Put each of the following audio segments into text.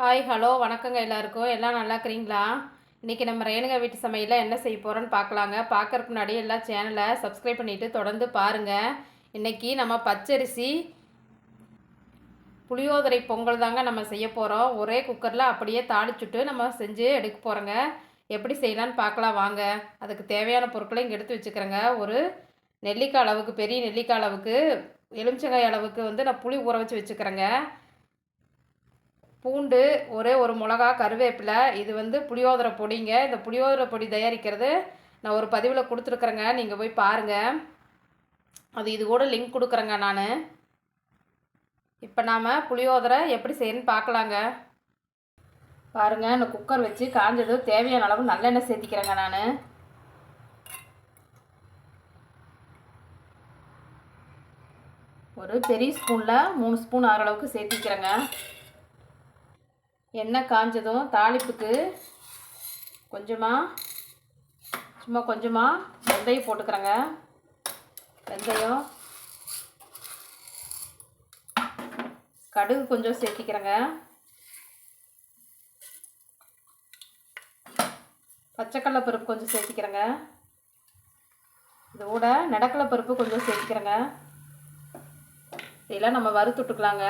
Hi hello வணக்கங்க எல்லாருக்கும். எல்லாம் நல்லா இருக்கிறீங்களா? இன்றைக்கி நம்ம ரேணுகா வீட்டு சமையலில் என்ன செய்ய போகிறோன்னு பார்க்கலாங்க. பார்க்கறதுக்கு முன்னாடி எல்லா சேனலை சப்ஸ்கிரைப் பண்ணிவிட்டு தொடர்ந்து பாருங்கள் இன்றைக்கி நம்ம பச்சரிசி புளியோதரை பொங்கல் தாங்க நம்ம செய்ய போகிறோம் ஒரே குக்கரில் அப்படியே தாளிச்சுட்டு நம்ம செஞ்சு எடுக்க போகிறோங்க எப்படி செய்யலான்னு பார்க்கலாம் வாங்க. அதுக்கு தேவையான பொருட்களை இங்கே எடுத்து வச்சுக்கிறேங்க. ஒரு நெல்லிக்காய் அளவுக்கு பெரிய நெல்லிக்காய் அளவுக்கு எலுமிச்சங்காய் அளவுக்கு வந்து நான் புளி ஊற வச்சு வச்சுக்கிறேங்க. பூண்டு ஒரே ஒரு மிளகா கருவேப்பிலை இது வந்து புளியோதரை பொடிங்க. இந்த புளியோதரை பொடி தயாரிக்கிறது நான் ஒரு பதிவில் கொடுத்துருக்குறேங்க. நீங்கள் போய் பாருங்கள் அது இது கூட லிங்க் கொடுக்குறேங்க நான். இப்போ நாம் புளியோதரை எப்படி செய்யணும்னு பார்க்கலாங்க. பாருங்கள் இந்த குக்கர் வச்சு காஞ்சது தேவையான அளவு நல்லெண்ணெய் சேர்த்திக்கிறேங்க நான். ஒரு பெரிய ஸ்பூனில் மூணு ஸ்பூன் ஆகிற அளவுக்கு சேர்த்திக்கிறேங்க. எண்ணெய் காஞ்சதும் தாளிப்புக்கு கொஞ்சமாக சும்மா கொஞ்சமாக வெந்தயம் போட்டுக்கிறேங்க. வெந்தயம் கடுகு கொஞ்சம் சேர்த்திக்கிறேங்க. பச்சைக்கடலை பருப்பு கொஞ்சம் சேர்த்திக்கிறேங்க. இதோட நடக்கலை பருப்பு கொஞ்சம் சேர்த்திக்கிறேங்க. இதெல்லாம் நம்ம வறுத்துட்டுக்கலாங்க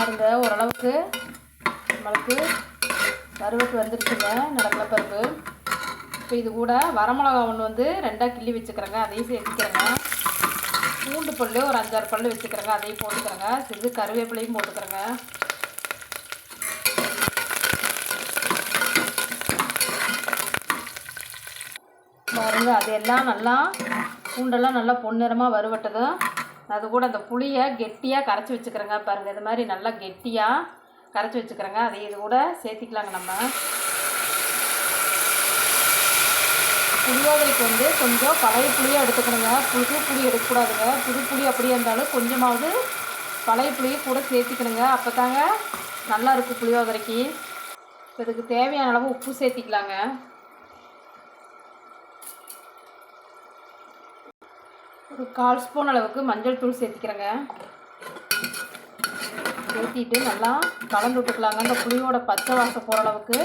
பாருங்க ஓரளவுக்கு நம்மளுக்கு வறுவட்டு வந்துருச்சுங்க நடக்கல பருப்பு இப்போ இது கூட வரமிளகா ஒன்று வந்து ரெண்டாக கிள்ளி வச்சுக்கிறேங்க அதையும் சேர்த்துக்கிறேங்க. பூண்டு பல் ஒரு அஞ்சாறு பல் வச்சுக்கிறேங்க அதையும் போட்டுக்கிறேங்க. சிறிது கருவேப்பிலையும் போட்டுக்கிறேங்க. பாருங்க அது எல்லாம் நல்லா பூண்டெல்லாம் நல்லா பொன்னிறமாக வறுவட்டதும் அது கூட அந்த புளியை கெட்டியாக கரைச்சி வச்சுக்கிறேங்க பாருங்கள் இது மாதிரி நல்லா கெட்டியாக கரைச்சி வச்சுக்கிறேங்க. அதை இது கூட சேர்த்திக்கலாங்க நம்ம. புளியோதரைக்கு வந்து கொஞ்சம் பழைய புளியாக எடுத்துக்கணுங்க. புது புளி எடுக்கக்கூடாதுங்க. புது புளி அப்படியே இருந்தாலும் கொஞ்சமாவது பழைய புளியை கூட சேர்த்திக்கணுங்க. அப்போ தாங்க நல்லா இருக்கும் புளியோதரைக்கு. இப்போ இதுக்கு தேவையான அளவு உப்பு சேர்த்திக்கலாங்க. ஒரு கால் ஸ்பூன் அளவுக்கு மஞ்சள் தூள் சேர்த்திக்கிறேங்க. சேர்த்திட்டு நல்லா கலந்து விட்டுக்கலாங்க. அந்த புளியோட பச்சை வாசம் போகிற அளவுக்கு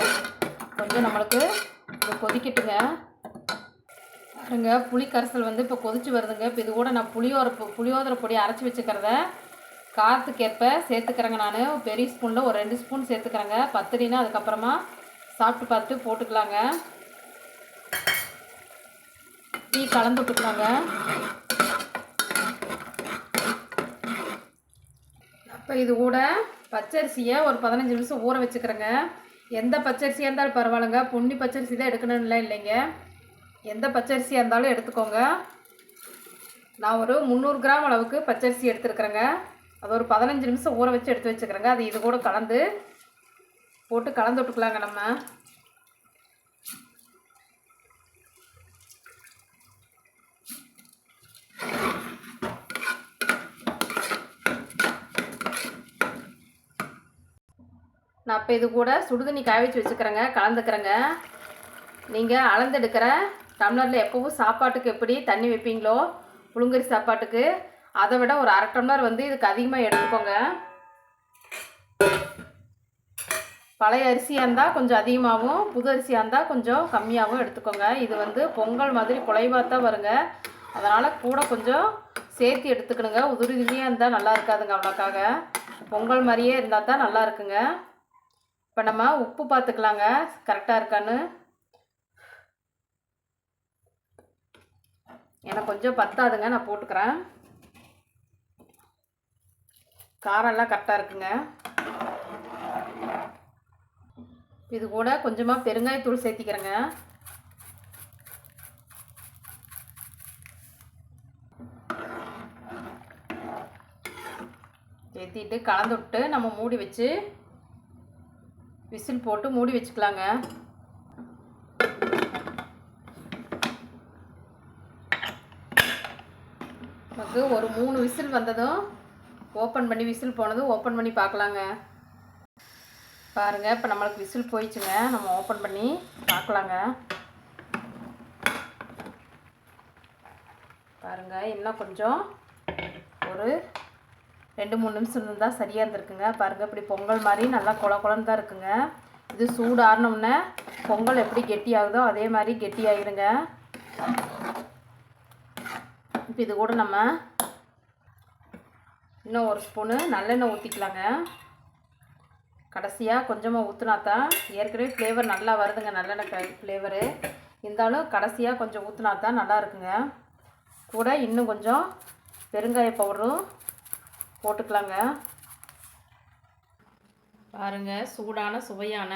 கொஞ்சம் நம்மளுக்கு இது கொதிக்கட்டுங்க. பாருங்க புளி கரைசல் வந்து இப்போ கொதிச்சு வருதுங்க. இப்போ இது கூட நான் புளியோர புளியோதரை பொடி அரைச்சி வச்சுக்கிறத காரத்துக்கேற்ப சேர்த்துக்கிறேங்க நான். பெரிய ஸ்பூனில் ஒரு ரெண்டு ஸ்பூன் சேர்த்துக்கிறேங்க. பத்திரினா அதுக்கப்புறமா சாப்பிட்டு பார்த்து போட்டுக்கலாங்க. டீ கலந்து விட்டுக்கலாங்க. இப்போ இது கூட பச்சரிசியை ஒரு பதினஞ்சு நிமிஷம் ஊற வச்சுக்கிறேங்க. எந்த பச்சரிசியாக இருந்தாலும் பரவாயில்லைங்க. பொன்னி பச்சரிசி தான் எடுக்கணும்லாம் இல்லைங்க. எந்த பச்சரிசியாக இருந்தாலும் எடுத்துக்கோங்க. நான் ஒரு முந்நூறு கிராம் அளவுக்கு பச்சரிசி எடுத்துருக்குறேங்க. அது ஒரு பதினஞ்சு நிமிஷம் ஊற வச்சு எடுத்து வச்சுக்கிறேங்க. அது இது கூட கலந்து போட்டு கலந்து விட்டுக்கலாங்க நம்ம. நான் இப்போ இது கூட சுடுதண்ணி காய வச்சு வச்சுக்கிறேங்க கலந்துக்கிறேங்க. நீங்கள் அளந்தெடுக்கிற டம்ளரில் எப்போவும் சாப்பாட்டுக்கு எப்படி தண்ணி வைப்பீங்களோ புழுங்கரி சாப்பாட்டுக்கு அதை விட ஒரு அரை டம்ளர் வந்து இதுக்கு அதிகமாக எடுத்துக்கோங்க. பழைய அரிசியாக இருந்தால் கொஞ்சம் அதிகமாகவும் புது அரிசியாக இருந்தால் கொஞ்சம் கம்மியாகவும் எடுத்துக்கோங்க. இது வந்து பொங்கல் மாதிரி குலைவாக தான் வருங்க. அதனால் கூட கொஞ்சம் சேர்த்து எடுத்துக்கணுங்க. உதிரியாக இருந்தால் நல்லா இருக்காதுங்க அவ்வளோக்காக. பொங்கல் மாதிரியே இருந்தால் தான் நல்லா இருக்குங்க. இப்போ நம்ம உப்பு பார்த்துக்கலாங்க கரெக்டாக இருக்கான்னு. எனக்கு கொஞ்சம் பத்தாதுங்க. நான் போட்டுக்கிறேன். காரம்லாம் கரெக்டாக இருக்குங்க. இது கூட கொஞ்சமாக பெருங்காயத்தூள் சேர்த்திக்கிறேங்க. சேர்த்திட்டு கலந்து விட்டு நம்ம மூடி வச்சு விசில் போட்டு மூடி வச்சுக்கலாங்க. நமக்கு ஒரு மூணு விசில் வந்ததும் ஓப்பன் பண்ணி விசில் போனதும் ஓப்பன் பண்ணி பார்க்கலாங்க. பாருங்கள் இப்போ நம்மளுக்கு விசில் போயிடுச்சுங்க. நம்ம ஓப்பன் பண்ணி பார்க்கலாங்க. பாருங்கள் இன்னும் கொஞ்சம் ஒரு ரெண்டு மூணு நிமிஷம் இருந்தால் சரியாக இருந்திருக்குங்க. பாருங்கள் இப்படி பொங்கல் மாதிரி நல்லா குள குளன்னு தான் இருக்குங்க. இது சூடு ஆறினோம்னே பொங்கல் எப்படி கெட்டியாகுதோ அதே மாதிரி கெட்டியாகிடுங்க இப்போ இது கூட நம்ம இன்னும் ஒரு ஸ்பூனு நல்லெண்ணெய் ஊற்றிக்கலாங்க கடைசியாக கொஞ்சமாக ஊற்றினா தான் ஏற்கனவே ஃப்ளேவர் நல்லா வருதுங்க நல்லெண்ணெய் ஃப்ளேவரு இருந்தாலும் கடைசியாக கொஞ்சம் ஊற்றினா தான் நல்லா இருக்குங்க. கூட இன்னும் கொஞ்சம் பெருங்காய பவுடரும் போட்டுக்கலாங்க. பாருங்கள் சூடான சுவையான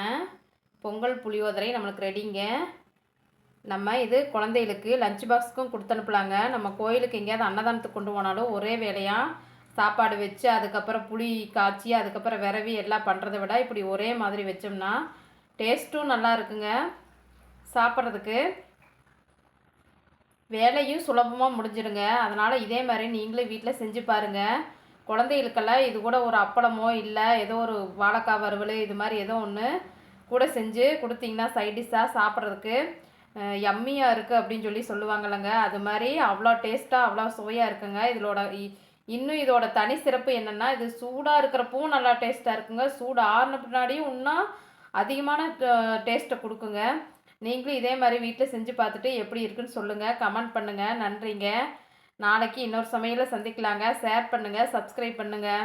பொங்கல் புளியோதரை நம்மளுக்கு ரெடிங்க நம்ம இது குழந்தைகளுக்கு லஞ்ச் பாக்ஸுக்கும் கொடுத்து அனுப்பலாங்க. நம்ம கோயிலுக்கு எங்கேயாவது அன்னதானத்துக்கு கொண்டு போனாலும் ஒரே வேலையாக சாப்பாடு வச்சு அதுக்கப்புறம் புளி காய்ச்சி அதுக்கப்புறம் விரவி எல்லாம் பண்ணுறத விட இப்படி ஒரே மாதிரி வச்சோம்னா டேஸ்ட்டும் நல்லா இருக்குங்க. சாப்பிட்றதுக்கு வேலையும் சுலபமாக முடிஞ்சிடுங்க. அதனால் இதே மாதிரி நீங்களும் வீட்டில் செஞ்சு பாருங்கள் குழந்தைகளுக்கெல்லாம் இது கூட ஒரு அப்பளமோ இல்லை ஏதோ ஒரு வாழைக்காய் வறுவல் இது மாதிரி ஏதோ ஒன்று கூட செஞ்சு கொடுத்தீங்கன்னா சைடிஷாக சாப்பிட்றதுக்கு யம்மியாக இருக்குது அப்படின்னு சொல்லி சொல்லுவாங்கல்லங்க. அது மாதிரி அவ்வளோ டேஸ்ட்டாக அவ்வளோ சுவையாக இருக்குங்க. இதோட இ- இன்னும் இதோட தனி சிறப்பு என்னென்னா இது சூடாக இருக்கிறப்பவும் நல்லா டேஸ்ட்டாக இருக்குங்க. சூடு ஆறின பின்னாடியும் இன்னும் அதிகமான டேஸ்ட்டை கொடுக்குங்க. நீங்களும் இதே மாதிரி வீட்டில் செஞ்சு பார்த்துட்டு எப்படி இருக்குன்னு சொல்லுங்கள் கமெண்ட் பண்ணுங்கள் நன்றிங்க. நாளைக்கு இன்னொரு சமையலை சந்திக்கலாங்க. ஷேர் பண்ணுங்கள் சப்ஸ்கிரைப் பண்ணுங்கள்